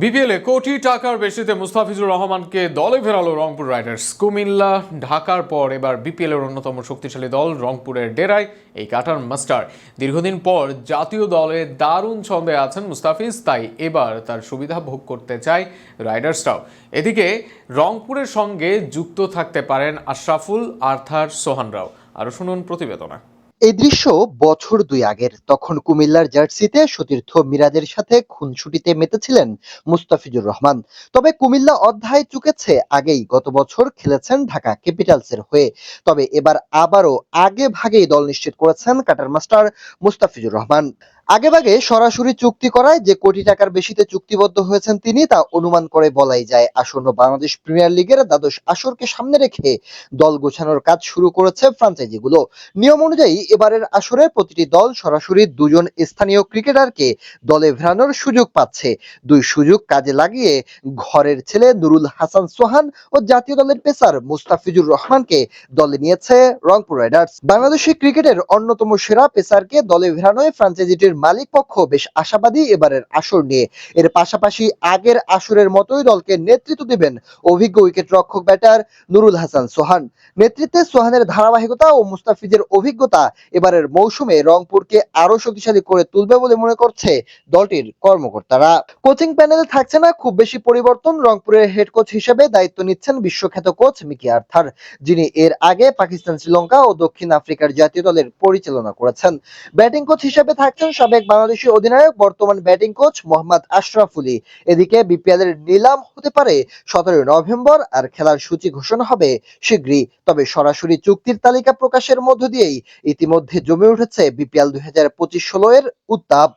বিপিএলে কোটি টাকার বেশিতে মুস্তাফিজুর রহমানকে দলে ফেরালো রংপুর রাইডার্স। কুমিল্লা, ঢাকার পর এবার বিপিএল এর অন্যতম শক্তিশালী দল রংপুরের ডেরায় এই কাটার মাস্টার। দীর্ঘদিন পর জাতীয় দলে দারুণ ছন্দে আছেন মুস্তাফিজ, তাই এবার তার সুবিধা ভোগ করতে চায় রাইডার্সরাও। এদিকে রংপুরের সঙ্গে যুক্ত থাকতে পারেন আশরাফুল, আর্থার, সোহানরাও। আরও শুনুন প্রতিবেদনা। এই দৃশ্য বছর দুই আগের। তখন কুমিল্লার জার্সিতে সতীর্থ মিরাজের সাথে খুনসুটিতে মেতেছিলেন মুস্তাফিজুর রহমান। তবে কুমিল্লা অধ্যায় চুকেছে, আগেই গত বছর খেলেছেন ঢাকা ক্যাপিটালসের হয়ে। তবে এবার আবারও আগে ভাগেই দল নিশ্চিত করেছেন কাটার মাস্টার মুস্তাফিজুর রহমান। আগেভাগে সরাসরি চুক্তি করায় যে কোটি টাকার বেশিতে চুক্তিবদ্ধ হয়েছেন তিনি, তা অনুমান করে বলাই যায়। আসন্ন বাংলাদেশ প্রিমিয়ার লিগের দ্বাদশ আসরকে সামনে রেখে দল গোছানোর কাজ শুরু করেছে ফ্রাঞ্চাইজিগুলো। নিয়ম অনুযায়ী এবারের আসরে প্রতিটি দল সরাসরি দুজন স্থানীয় ক্রিকেটারকে দলে ফেরানোর সুযোগ পাচ্ছে। দুই সুযোগ কাজে লাগিয়ে ঘরের ছেলে নুরুল হাসান সোহান ও জাতীয় দলের পেসার মুস্তাফিজুর রহমানকে দলে নিয়েছে রংপুর রাইডার্স। বাংলাদেশি ক্রিকেটের অন্যতম সেরা পেসারকে দলে ফেরানোয় ফ্রাঞ্চাইজিটির মালিক পক্ষ বেশ আশাবাদী এবারের আসর নিয়ে। এর পাশাপাশি আগের আসরের মতোই দলকে নেতৃত্ব দেবেন অভিজ্ঞ উইকেট রক্ষক ব্যাটার নুরুল হাসান সোহান। নেতৃত্বে সোহানের ধারাবাহিকতা ও মুস্তাফিজের অভিজ্ঞতা এবারের মৌসুমে রংপুরকে আরও শক্তিশালী করে তুলবে বলে মনে করছে দলটির কর্মকর্তারা। কোচিং প্যানেলে থাকছে না, খুব বেশি পরিবর্তন রংপুরের হেড কোচ হিসেবে দায়িত্ব নিচ্ছেন বিশ্বখ্যাত কোচ মিকি আর্থার, যিনি এর আগে পাকিস্তান, শ্রীলঙ্কা ও দক্ষিণ আফ্রিকার জাতীয় দলের পরিচালনা করেছেন। ব্যাটিং কোচ হিসেবে থাকছেন সাবেক বাংলাদেশি অধিনায়ক, বর্তমান ব্যাটিং কোচ মোহাম্মদ আশরাফুলি এদিকে বিপিএল এর নিলাম হতে পারে সতেরোই নভেম্বর আর খেলার সূচি ঘোষণা হবে শীঘ্রই। তবে সরাসরি চুক্তির তালিকা প্রকাশের মধ্য দিয়েই ইতিমধ্যে জমে উঠেছে বিপিএল দুই হাজার পঁচিশ ষোলো এর উত্তাপ।